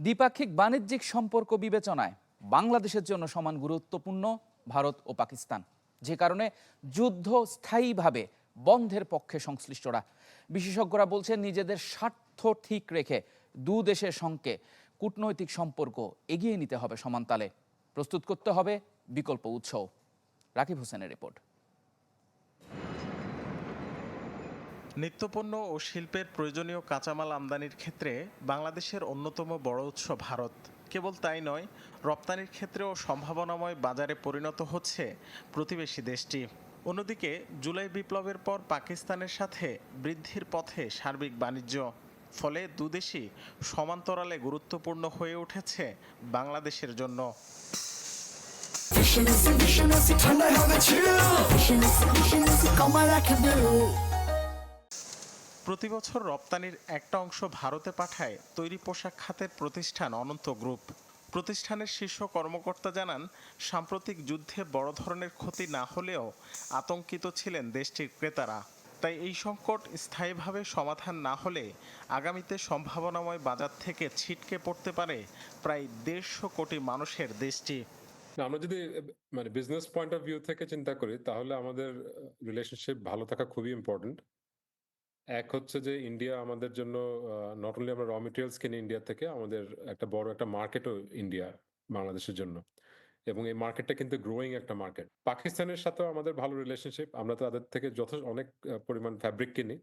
দ্বিপাক্ষিক বাণিজ্যিক সম্পর্ক বিবেচনায় বাংলাদেশের জন্য সমান গুরুত্বপূর্ণ ভারত ও পাকিস্তান। যে কারণে যুদ্ধ স্থায়ীভাবে বন্ধের পক্ষে সংশ্লিষ্টরা। বিশেষজ্ঞরা বলছেন, নিজেদের স্বার্থ ঠিক রেখে দু দেশের সঙ্গে কূটনৈতিক সম্পর্ক এগিয়ে নিতে হবে সমানতালে। প্রস্তুত করতে হবে বিকল্প উৎসও। রাকিব হোসেনের রিপোর্ট। নিত্যপণ্য ও শিল্পের প্রয়োজনীয় কাঁচামাল আমদানির ক্ষেত্রে বাংলাদেশের অন্যতম বড় উৎস ভারত। কেবল তাই নয়, রপ্তানির ক্ষেত্রেও সম্ভাবনাময় বাজারে পরিণত হচ্ছে প্রতিবেশী দেশটি। অন্যদিকে, জুলাই বিপ্লবের পর পাকিস্তানের সাথে বৃদ্ধির পথে সার্বিক বাণিজ্য। ফলে দুদেশই সমান্তরালে গুরুত্বপূর্ণ হয়ে উঠেছে বাংলাদেশের জন্য। ঠান্ডায় হবে প্রতি বছর রপ্তানির একটা অংশ ভারতে পাঠায় তৈরি পোশাক খাতের প্রতিষ্ঠান অনন্ত গ্রুপ। প্রতিষ্ঠানের শীর্ষ কর্মকর্তা জানান, সাম্প্রতিক যুদ্ধে বড় ধরনের ক্ষতি না হলেও আতঙ্কিত ছিলেন দেশটির ক্রেতারা। তাই এই সংকট স্থায়ীভাবে সমাধান না হলে আগামীতে সম্ভাবনাময় বাজার থেকে ছিটকে পড়তে পারে প্রায় দেড়শো কোটি মানুষের দেশটি। আমরা যদি মানে বিজনেস পয়েন্ট অফ ভিউ থেকে চিন্তা করি, তাহলে আমাদের রিলেশনশিপ ভালো থাকা খুবই ইম্পর্টেন্ট এক হচ্ছে যে ইন্ডিয়া আমাদের জন্য নট অনলি আমরা র মেটেরিয়ালস কিনি ইন্ডিয়া থেকে, আমাদের একটা বড় একটা মার্কেটও ইন্ডিয়া বাংলাদেশের জন্য। এবং এই মার্কেটটা কিন্তু গ্রোয়িং একটা মার্কেট পাকিস্তানের সাথেও আমাদের ভালো রিলেশনশিপ আমরা তাদের থেকে যথেষ্ট অনেক পরিমাণ ফ্যাব্রিক কিনি।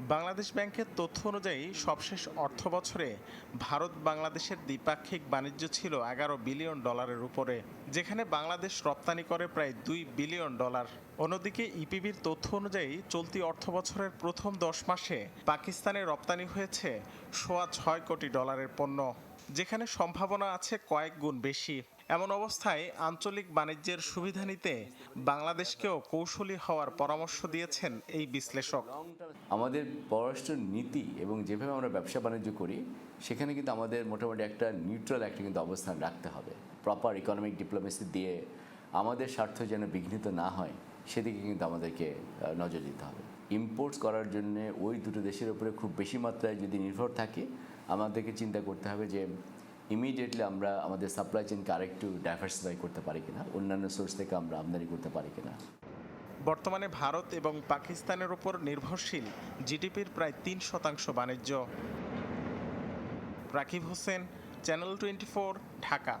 বাংলাদেশ ব্যাংকের তথ্য অনুযায়ী সবশেষ অর্থ বছরে ভারত বাংলাদেশের দ্বিপাক্ষিক বাণিজ্য ছিল এগারো বিলিয়ন ডলারের উপরে, যেখানে বাংলাদেশ রপ্তানি করে প্রায় দুই বিলিয়ন ডলার। অন্যদিকে ইপিবির তথ্য অনুযায়ী চলতি অর্থ বছরের প্রথম দশ মাসে পাকিস্তানে রপ্তানি হয়েছে সোয়া ছয় কোটি ডলারের পণ্য। যেখানে সম্ভাবনা আছে কয়েক গুণ বেশি। এমন অবস্থায় আঞ্চলিক বাণিজ্যের সুবিধা নিতে বাংলাদেশকেও কৌশলী হওয়ার পরামর্শ দিয়েছেন এই বিশ্লেষক। আমাদের পররাষ্ট্র নীতি এবং যেভাবে আমরা ব্যবসা বাণিজ্য করি, সেখানে কিন্তু আমাদের মোটামুটি একটা নিউট্রাল একটা কিন্তু অবস্থান রাখতে হবে। প্রপার ইকোনমিক ডিপ্লোমেসি দিয়ে আমাদের স্বার্থ যেন বিঘ্নিত না হয়, সেদিকে কিন্তু আমাদেরকে নজর দিতে হবে। ইম্পোর্টস করার জন্য ওই দুটো দেশের উপরে খুব বেশি মাত্রায় যদি নির্ভর থাকে, আমাদেরকে চিন্তা করতে হবে যে ইমিডিয়েটলি আমরা আমাদের সাপ্লাই চেনকে আরেকটু ডাইভার্সিফাই করতে পারি কিনা, অন্যান্য সোর্স থেকে আমরা আমদানি করতে পারি কিনা। বর্তমানে ভারত এবং পাকিস্তানের ওপর নির্ভরশীল জিডিপির প্রায় তিন শতাংশ বাণিজ্য। Rakib Hossain channel twenty Dhaka.